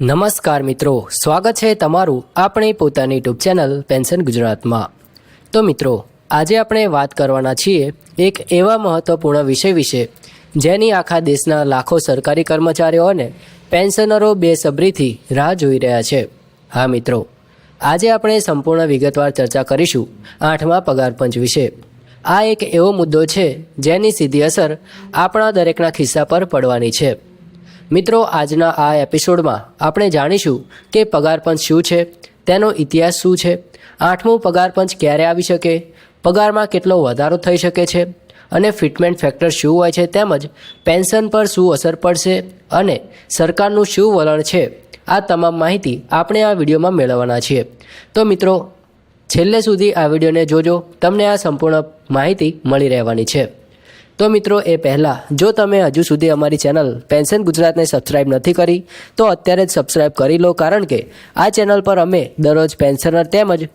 નમસ્કાર મિત્રો, સ્વાગત છે તમારું આપણી પોતાની યુટ્યુબ ચેનલ પેન્શન ગુજરાતમાં. તો મિત્રો, આજે આપણે વાત કરવાના છીએ એક એવા મહત્વપૂર્ણ વિષય વિશે, જેની આખા દેશના લાખો સરકારી કર્મચારીઓ અને પેન્શનરો બેસબરીથી રાહ જોઈ રહ્યા છે. હા મિત્રો, આજે આપણે સંપૂર્ણ વિગતવાર ચર્ચા કરીશું આઠમા પગાર પંચ વિશે. આ એક એવો મુદ્દો છે જેની સીધી અસર આપણા દરેકના ખિસ્સા પર પડવાની છે. મિત્રો, આજના આ એપિસોડમાં આપણે જાણીશું કે પગાર પંચ શું છે, તેનો ઇતિહાસ શું છે, આઠમું પગાર પંચ ક્યારે આવી શકે, પગારમાં કેટલો વધારો થઈ શકે છે અને ફિટમેન્ટ ફેક્ટર શું હોય છે તેમજ પેન્શન પર શું અસર પડશે અને સરકારનું શું વલણ છે, આ તમામ માહિતી આપણે આ વિડીયોમાં મેળવવાના છીએ. તો મિત્રો, છેલ્લે સુધી આ વિડીયોને જોજો, તમને આ સંપૂર્ણ માહિતી મળી રહેવાની છે. તો મિત્રો એ પહેલાં, જો તમે હજુ સુધી અમારી ચેનલ પેન્શન ગુજરાતને સબસ્ક્રાઇબ નથી કરી, તો અત્યારે જ સબસ્ક્રાઇબ કરી લો કારણ કે આ ચેનલ પર અમે દરરોજ પેન્શનર તેમજ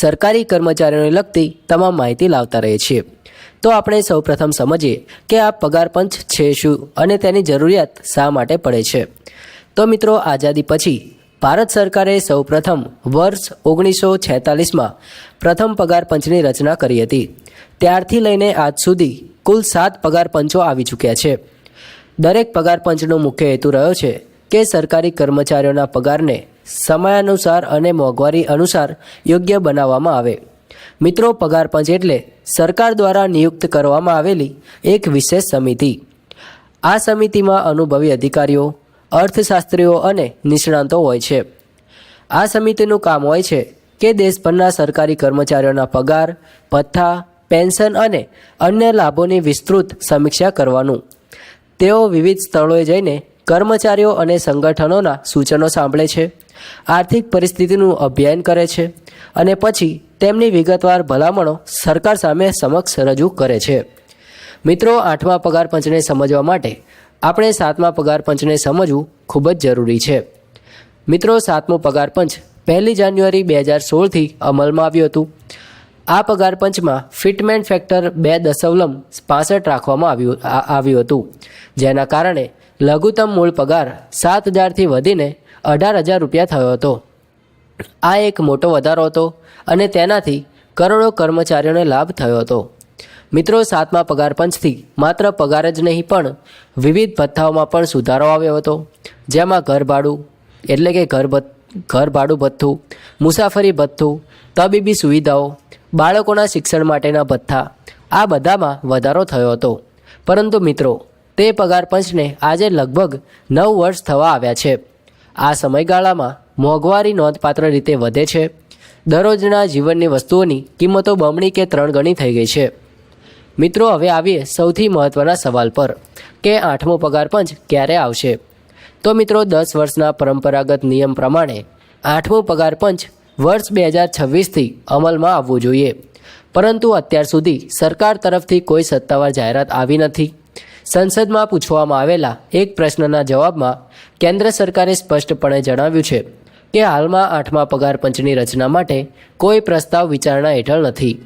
સરકારી કર્મચારીઓને લગતી તમામ માહિતી લાવતા રહીએ છીએ. તો આપણે સૌપ્રથમ સમજીએ કે આ પગાર પંચ છે શું અને તેની જરૂરિયાત શા માટે પડે છે. તો મિત્રો આઝાદી પછી ભારત સરકારે સૌપ્રથમ વર્ષ ઓગણીસો છેતાલીસમાં પ્રથમ પગાર પંચની રચના કરી હતી. ત્યારથી લઈને આજ સુધી કુલ સાત પગાર પંચો આવી ચૂક્યા છે. દરેક પગાર પંચનો મુખ્ય હેતુ રહ્યો છે કે સરકારી કર્મચારીઓના પગારને સમયાનુસાર અને મોંઘવારી અનુસાર યોગ્ય બનાવવામાં આવે. મિત્રો, પગાર પંચ એટલે સરકાર દ્વારા નિયુક્ત કરવામાં આવેલી એક વિશેષ સમિતિ. આ સમિતિમાં અનુભવી અધિકારીઓ, અર્થશાસ્ત્રીઓ અને નિષ્ણાંતો હોય છે. આ સમિતિનું કામ હોય છે કે દેશભરના સરકારી કર્મચારીઓના પગાર, ભથ્થા પેન્શન અને અન્ય લાભોની વિસ્તૃત સમીક્ષા કરવાનું. તેઓ વિવિધ સ્થળોએ જઈને કર્મચારીઓ અને સંગઠનોના સૂચનો સાંભળે છે, આર્થિક પરિસ્થિતિનું અભ્યયન કરે છે અને પછી તેમની વિગતવાર ભલામણો સરકાર સામે સમક્ષ રજૂ કરે છે. મિત્રો, આઠમા પગાર પંચને સમજવા માટે આપણે સાતમા પગાર પંચને સમજવું ખૂબ જ જરૂરી છે. મિત્રો, સાતમો પગાર પંચ પહેલી જાન્યુઆરી બે હજાર સોળથી અમલમાં આવ્યું હતું. આ પગાર પંચમાં ફિટમેન્ટ ફેક્ટર બે દશવલમ પાસઠ રાખવામાં આવ્યું આવ્યું હતું. જેના કારણે લઘુત્તમ મૂળ પગાર સાત હજારથી વધીને અઢાર હજાર રૂપિયા થયો હતો. આ એક મોટો વધારો હતો અને તેનાથી કરોડો કર્મચારીઓને લાભ થયો હતો. મિત્રો, સાતમા પગાર પંચથી માત્ર પગાર જ નહીં, પણ વિવિધ ભથ્થાઓમાં પણ સુધારો આવ્યો હતો. જેમાં ઘર ભાડું એટલે કે ઘર ઘર ભાડું ભથ્થું, મુસાફરી ભથ્થું, તબીબી સુવિધાઓ બાળકોના શિક્ષણ માટેના ભથ્થા. આ બધામાં વધારો થયો હતો. પરંતુ મિત્રો, તે પગાર પંચને આજે લગભગ નવ વર્ષ થવા આવ્યા છે. આ સમયગાળામાં મોંઘવારી નોંધપાત્ર રીતે વધે છે. દરરોજના જીવનની વસ્તુઓની કિંમતો બમણી કે ત્રણ ગણી થઈ ગઈ છે. મિત્રો, હવે આવીએ સૌથી મહત્ત્વના સવાલ પર કે આઠમો પગાર પંચ ક્યારે આવશે? તો મિત્રો, દસ વર્ષના પરંપરાગત નિયમ પ્રમાણે આઠમો પગાર પંચ વર્ષ બે હજાર છવ્વીસથી અમલમાં આવવું જોઈએ. પરંતુ અત્યાર સુધી સરકાર તરફથી કોઈ સત્તાવાર જાહેરાત આવી નથી. સંસદમાં પૂછવામાં આવેલા એક પ્રશ્નના જવાબમાં કેન્દ્ર સરકારે સ્પષ્ટપણે જણાવ્યું છે કે હાલમાં આઠમા પગાર પંચની રચના માટે કોઈ પ્રસ્તાવ વિચારણા હેઠળ નથી.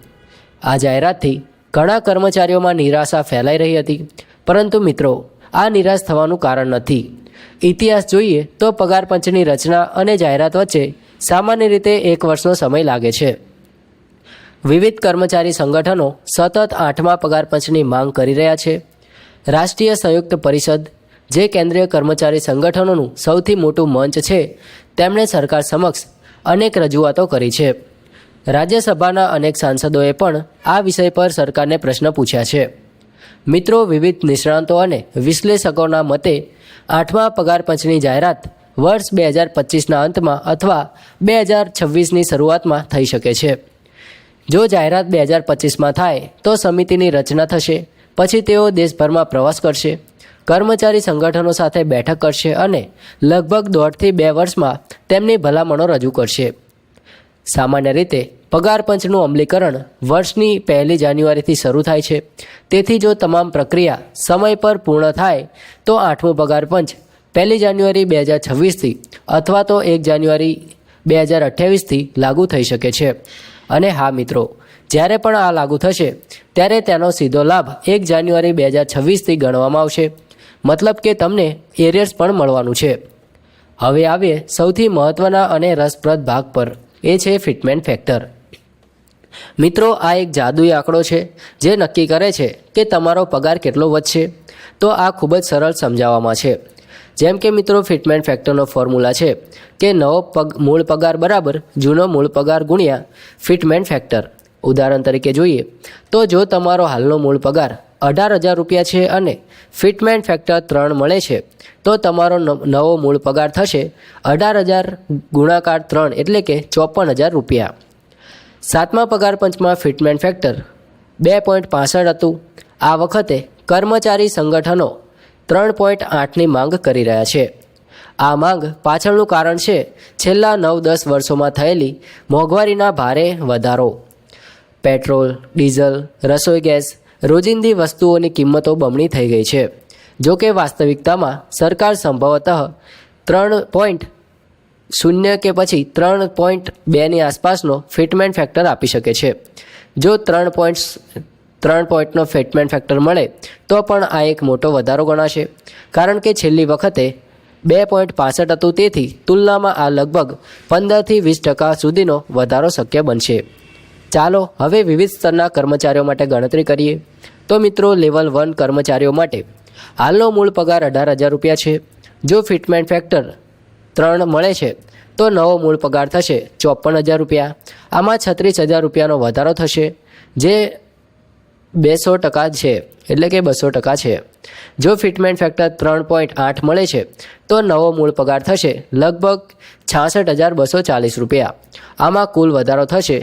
આ જાહેરાતથી ઘણા કર્મચારીઓમાં નિરાશા ફેલાઈ રહી હતી. પરંતુ મિત્રો, આ નિરાશ થવાનું કારણ નથી. ઇતિહાસ જોઈએ તો પગાર પંચની રચના અને જાહેરાત વચ્ચે સામાન્ય રીતે એક વર્ષનો સમય લાગે છે. વિવિધ કર્મચારી સંગઠનો સતત આઠમા પગાર પંચની માંગ કરી રહ્યા છે. રાષ્ટ્રીય સંયુક્ત પરિષદ, જે કેન્દ્રીય કર્મચારી સંગઠનોનું સૌથી મોટું મંચ છે, તેમણે સરકાર સમક્ષ અનેક રજૂઆતો કરી છે. રાજ્યસભાના અનેક સાંસદોએ પણ આ વિષય પર સરકારને પ્રશ્ન પૂછ્યા છે. મિત્રો, વિવિધ નિષ્ણાંતો અને વિશ્લેષકોના મતે આઠમા પગાર પંચની જાહેરાત વર્ષ બે હજાર પચીસના અંતમાં અથવા બે હજાર છવ્વીસની શરૂઆતમાં થઈ શકે છે. જો જાહેરાત બે હજાર પચીસમાં થાય, તો સમિતિની રચના થશે. પછી તેઓ દેશભરમાં પ્રવાસ કરશે, કર્મચારી સંગઠનો સાથે બેઠક કરશે અને લગભગ દોઢથી બે વર્ષમાં તેમની ભલામણો રજૂ કરશે. સામાન્ય રીતે, પગાર પંચનું અમલીકરણ વર્ષની પહેલી જાન્યુઆરીથી શરૂ થાય છે. તેથી જો તમામ પ્રક્રિયા સમય પર પૂર્ણ થાય, તો આઠમું પગાર પંચ પહેલી જાન્યુઆરી બે હજાર છવ્વીસથી અથવા તો એક જાન્યુઆરી બે હજાર અઠ્યાવીસથી લાગુ થઈ શકે છે. અને હા, મિત્રો, જ્યારે પણ આ લાગુ થશે, ત્યારે તેનો સીધો લાભ એક જાન્યુઆરી બે હજાર છવ્વીસથી ગણવામાં આવશે. મતલબ કે તમને એરિયર્સ પણ મળવાનું છે. હવે આવીએ સૌથી મહત્ત્વના અને રસપ્રદ ભાગ પર. એ છે ફિટમેન્ટ ફેક્ટર. મિત્રો, આ એક જાદુઈ આંકડો છે, જે નક્કી કરે છે કે તમારો પગાર કેટલો વધશે. તો આ ખૂબ જ સરળ સમજાવવામાં છે. જેમ કે મિત્રો ફિટમેન્ટ ફેક્ટરનો ફોર્મ્યુલા છે કે નવો પગ, મૂળ પગાર બરાબર, જૂનો મૂળ પગાર ગુણ્યા ફિટમેન્ટ ફેક્ટર ઉદાહરણ તરીકે જોઈએ તો જો તમારો હાલનો મૂળ પગાર અઢાર હજાર રૂપિયા છે અને ફિટમેન્ટ ફેક્ટર ત્રણ મળે છે, તો તમારો નવો મૂળ પગાર થશે અઢાર હજાર ગુણાકાર ત્રણ એટલે કે ચોપન હજાર રૂપિયા. સાતમા પગાર પંચમાં ફિટમેન્ટ ફેક્ટર બે પોઈન્ટ પાસઠ હતું. આ વખતે કર્મચારી સંગઠનો ત્રણ પોઈન્ટ આઠની માંગ કરી રહ્યા છે. આ માંગ પાછળનું કારણ છે છેલ્લા નવ દસ વર્ષોમાં થયેલી મોંઘવારીના ભારે વધારો. પેટ્રોલ, ડીઝલ, રસોઈ ગેસ, રોજિંદી વસ્તુઓની કિંમતો બમણી થઈ ગઈ છે. જો કે વાસ્તવિકતામાં સરકાર સંભવતઃ ત્રણ પોઈન્ટ શૂન્ય કે પછી ત્રણ પોઈન્ટ બેની આસપાસનો ફિટમેન્ટ ફેક્ટર આપી શકે છે. જો ત્રણ પોઈન્ટ ત્રણ પોઈન્ટનો ફિટમેન્ટ ફેક્ટર મળે તો પણ આ એક મોટો વધારો ગણાશે. કારણ કે છેલ્લી વખતે બે પોઈન્ટ પાસઠ હતું તેથી તુલનામાં આ લગભગ પંદરથી વીસ ટકા સુધીનો વધારો શક્ય બનશે. ચાલો હવે વિવિધ સ્તરના કર્મચારીઓ માટે ગણતરી કરીએ. તો મિત્રો, લેવલ વન કર્મચારીઓ માટે હાલનો મૂળ પગાર અઢાર હજાર રૂપિયા છે. જો ફિટમેન્ટ ફેક્ટર ત્રણ મળે છે, તો નવો મૂળ પગાર થશે ચોપન હજાર રૂપિયા. આમાં છત્રીસ હજાર રૂપિયાનો વધારો થશે, જે બેસો ટકા છે, એટલે કે બસો ટકા છે. જો ફિટમેન્ટ ફેક્ટર ત્રણ પોઈન્ટ આઠ મળે છે, તો નવો મૂળ પગાર થશે લગભગ છાસઠ હજાર બસો ચાલીસ રૂપિયા. આમાં કુલ વધારો થશે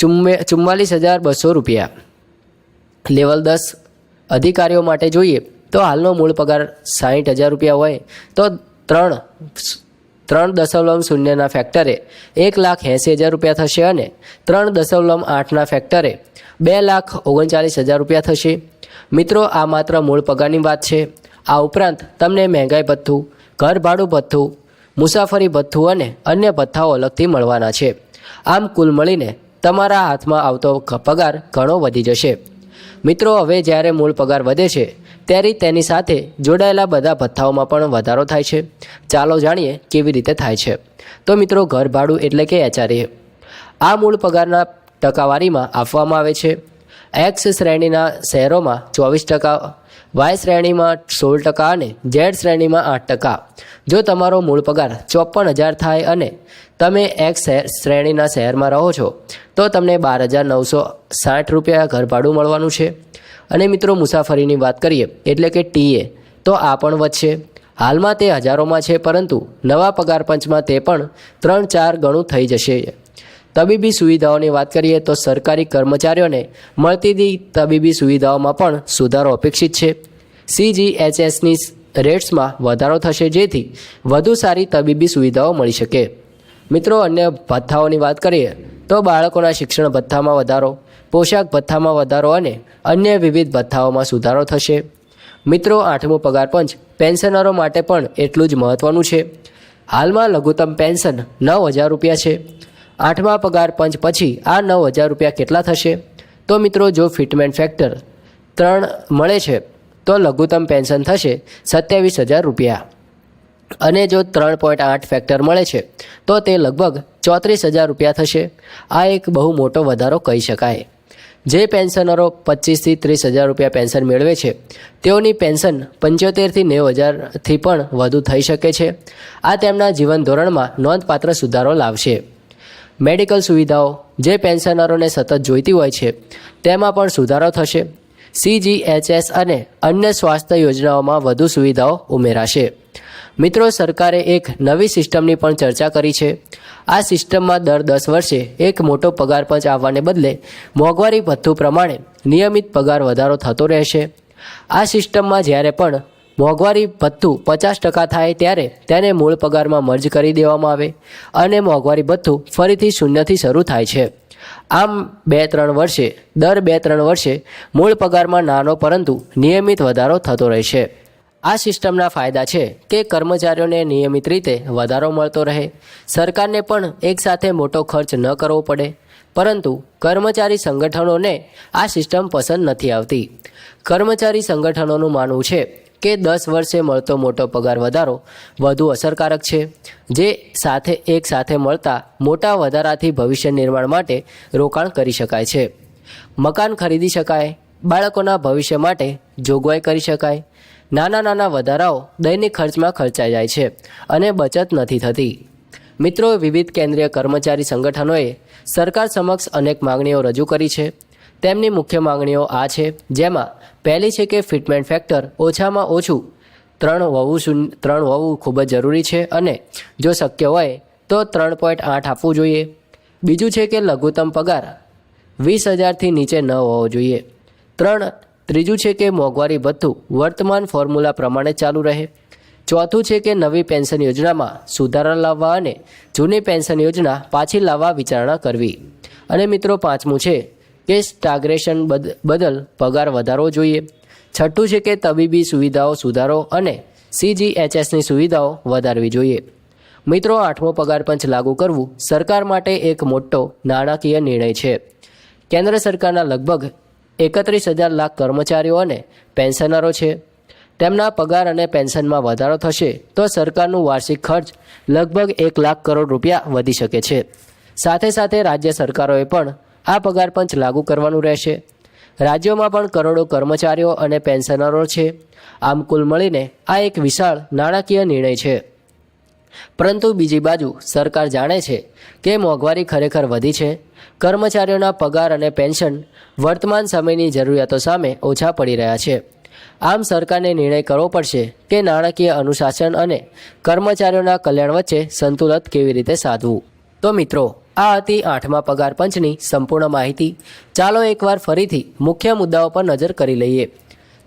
ચુમ્મે, ચુમ્માલીસ હજાર બસો રૂપિયા. લેવલ દસ અધિકારીઓ માટે જોઈએ તો હાલનો મૂળ પગાર સાહીઠ હજાર રૂપિયા હોય તો ત્રણ ત્રણ દશમલવ શૂન્યના ફેક્ટરે એક લાખ એંસી હજાર રૂપિયા થશે અને ત્રણ દશમલવ આઠના ફેક્ટરે બે લાખ ઓગણચાલીસ હજાર રૂપિયા થશે. મિત્રો, આ માત્ર મૂળ પગારની વાત છે. આ ઉપરાંત તમને મહેંગાઈ ભથ્થું ઘર ભાડું ભથ્થું, મુસાફરી ભથ્થું અને અન્ય ભથ્થાઓ અલગથી મળવાના છે. આમ કુલ મળીને તમારા હાથમાં આવતો પગાર ઘણો વધી જશે. મિત્રો, હવે જ્યારે મૂળ પગાર વધે છે ત્યારે તેની સાથે જોડાયેલા બધા ભથ્થાઓમાં પણ વધારો થાય છે. ચાલો જાણીએ કેવી રીતે થાય છે. તો મિત્રો ઘર ભાડું એટલે કે એચઆરએ. આ મૂળ પગારના ટકાવારીમાં આપવામાં આવે છે. એક્સ શ્રેણીના શહેરોમાં ચોવીસ ટકા, વાય શ્રેણીમાં સોળ ટકા અને ઝેડ શ્રેણીમાં આઠ ટકા. જો તમારો મૂળ પગાર ચોપન હજાર થાય અને તમે એક્સ શહેર, શ્રેણીના શહેરમાં રહો છો, તો તમને બાર હજાર નવસો સાઠ રૂપિયા ઘરભાડું મળવાનું છે. અને મિત્રો મુસાફરીની વાત કરીએ, એટલે કે ટીએ, તો આ પણ વધશે. હાલમાં તે હજારોમાં છે, પરંતુ નવા પગાર પંચમાં તે પણ ત્રણ ચાર ગણું થઈ જશે. તબીબી સુવિધાઓની વાત કરીએ, તો સરકારી કર્મચારીઓને મળતી તબીબી સુવિધાઓમાં પણ સુધારો અપેક્ષિત છે. સીજીએચએસની રેટ્સમાં વધારો થશે, જેથી વધુ સારી તબીબી સુવિધાઓ મળી શકે. મિત્રો, અન્ય ભથ્થાઓની વાત કરીએ, તો બાળકોના શિક્ષણ ભથ્થામાં વધારો. પોશાક ભથ્થામાં વધારો અને અન્ય વિવિધ ભથ્થાઓમાં સુધારો થશે. મિત્રો, આઠમું પગાર પંચ, પેન્શનરો માટે પણ એટલું જ મહત્ત્વનું છે. હાલમાં લઘુત્તમ પેન્શન નવ હજાર રૂપિયા છે. આઠમા પગાર પંચ પછી આ નવ હજાર રૂપિયા કેટલા થશે? તો મિત્રો, જો ફિટમેન્ટ ફેક્ટર ત્રણ મળે છે, તો લઘુત્તમ પેન્શન થશે સત્યાવીસ હજાર રૂપિયા. અને જો ત્રણ પોઈન્ટ આઠ ફેક્ટર મળે છે, તો તે લગભગ ચોત્રીસ હજાર રૂપિયા થશે. આ એક બહુ મોટો વધારો કહી શકાય. જે પેન્શનરો પચીસથી ત્રીસ હજાર રૂપિયા પેન્શન મેળવે છે, તેઓની પેન્શન પંચોતેરથી નેવું હજારથી પણ વધુ થઈ શકે છે. આ તેમના જીવન ધોરણમાં નોંધપાત્ર સુધારો લાવશે. મેડિકલ સુવિધાઓ જે પેન્શનરોને સતત જોઈતી હોય છે, તેમાં પણ સુધારો થશે. સીજીએચએસ અને અન્ય સ્વાસ્થ્ય યોજનાઓમાં વધુ સુવિધાઓ ઉમેરાશે. મિત્રો, સરકારે એક નવી સિસ્ટમની પણ ચર્ચા કરી છે. આ સિસ્ટમમાં દર દસ વર્ષે એક મોટો પગાર પંચ આવવાને બદલે મોંઘવારી ભથ્થું પ્રમાણે નિયમિત પગાર વધારો થતો રહેશે. આ સિસ્ટમમાં જ્યારે પણ મોંઘવારી ભથ્થું પચાસ ટકા થાય ત્યારે તેને મૂળ પગારમાં મર્જ કરી દેવામાં આવે અને મોંઘવારી ભથ્થું ફરીથી શૂન્યથી શરૂ થાય છે. આમ બે ત્રણ વર્ષે, દર બે ત્રણ વર્ષે મૂળ પગારમાં નાનો પરંતુ નિયમિત વધારો થતો રહેશે. આ સિસ્ટમના ફાયદા છે કે કર્મચારીઓને નિયમિત રીતે વધારો મળતો રહે. સરકારને પણ એકસાથે મોટો ખર્ચ ન કરવો પડે. પરંતુ કર્મચારી સંગઠનોને આ સિસ્ટમ પસંદ નથી આવતી. કર્મચારી સંગઠનોનું માનવું છે કે દસ વર્ષે મળતો મોટો પગાર વધારો વધુ અસરકારક છે, જે સાથે એક સાથે મળતા મોટા વધારાથી ભવિષ્ય નિર્માણ માટે રોકાણ કરી શકાય છે. મકાન ખરીદી શકાય, બાળકોના ભવિષ્ય માટે જોગવાઈ કરી શકાય નાના નાના વધારાઓ દૈનિક ખર્ચમાં ખર્ચાઈ જાય છે અને બચત નથી થતી. મિત્રો, વિવિધ કેન્દ્રીય કર્મચારી સંગઠનોએ સરકાર સમક્ષ અનેક માંગણીઓ રજૂ કરી છે. તેમની મુખ્ય માંગણીઓ આ છે, જેમાં પહેલી છે કે ફિટમેન્ટ ફેક્ટર ઓછામાં ઓછું ત્રણ હોવું શૂન્ય ત્રણ હોવું ખૂબ જ જરૂરી છે અને જો શક્ય હોય તો ત્રણ પોઈન્ટ આઠ આપવું જોઈએ. બીજું છે કે લઘુત્તમ પગાર વીસ હજારથી નીચે ન હોવો જોઈએ. ત્રણ ત્રીજું છે કે મોંઘવારી ભથ્થું વર્તમાન ફોર્મ્યુલા પ્રમાણે ચાલુ રહે. ચોથું છે કે નવી પેન્શન યોજનામાં સુધારા લાવવા અને જૂની પેન્શન યોજના પાછી લાવવા વિચારણા કરવી. અને મિત્રો પાંચમું છે કે સ્ટાગ્રેશન બદ- બદલ પગાર વધારવો જોઈએ. છઠ્ઠું છે કે તબીબી સુવિધાઓ સુધારો અને સીજીએચએસની સુવિધાઓ વધારવી જોઈએ. મિત્રો આઠમો પગાર પંચ લાગુ કરવું સરકાર માટે એક મોટો નાણાકીય નિર્ણય છે. કેન્દ્ર સરકારના લગભગ એકત્રીસ હજાર લાખ કર્મચારીઓ અને પેન્શનરો છે. તેમના પગાર અને પેન્શનમાં વધારો થશે તો સરકારનું વાર્ષિક ખર્ચ લગભગ એક લાખ કરોડ રૂપિયા વધી શકે છે. સાથે સાથે રાજ્ય સરકારોએ પણ આ પગાર પંચ લાગુ કરવાનું રહેશે. રાજ્યોમાં પણ કરોડો કર્મચારીઓ અને પેન્શનરો છે. આમ કુલ મળીને આ એક વિશાળ નાણાકીય નિર્ણય છે. પરંતુ બીજી બાજુ સરકાર જાણે છે કે મોંઘવારી ખરેખર વધી છે. કર્મચારીઓના પગાર અને પેન્શન વર્તમાન સમયની જરૂરિયાતો સામે ઓછા પડી રહ્યા છે. આમ સરકારને નિર્ણય કરવો પડશે કે નાણાકીય અનુશાસન અને કર્મચારીઓના કલ્યાણ વચ્ચે સંતુલન કેવી રીતે સાધવું. તો મિત્રો, આ હતી આઠમા પગાર પંચની સંપૂર્ણ માહિતી. ચાલો એકવાર ફરીથી મુખ્ય મુદ્દાઓ પર નજર કરી લઈએ.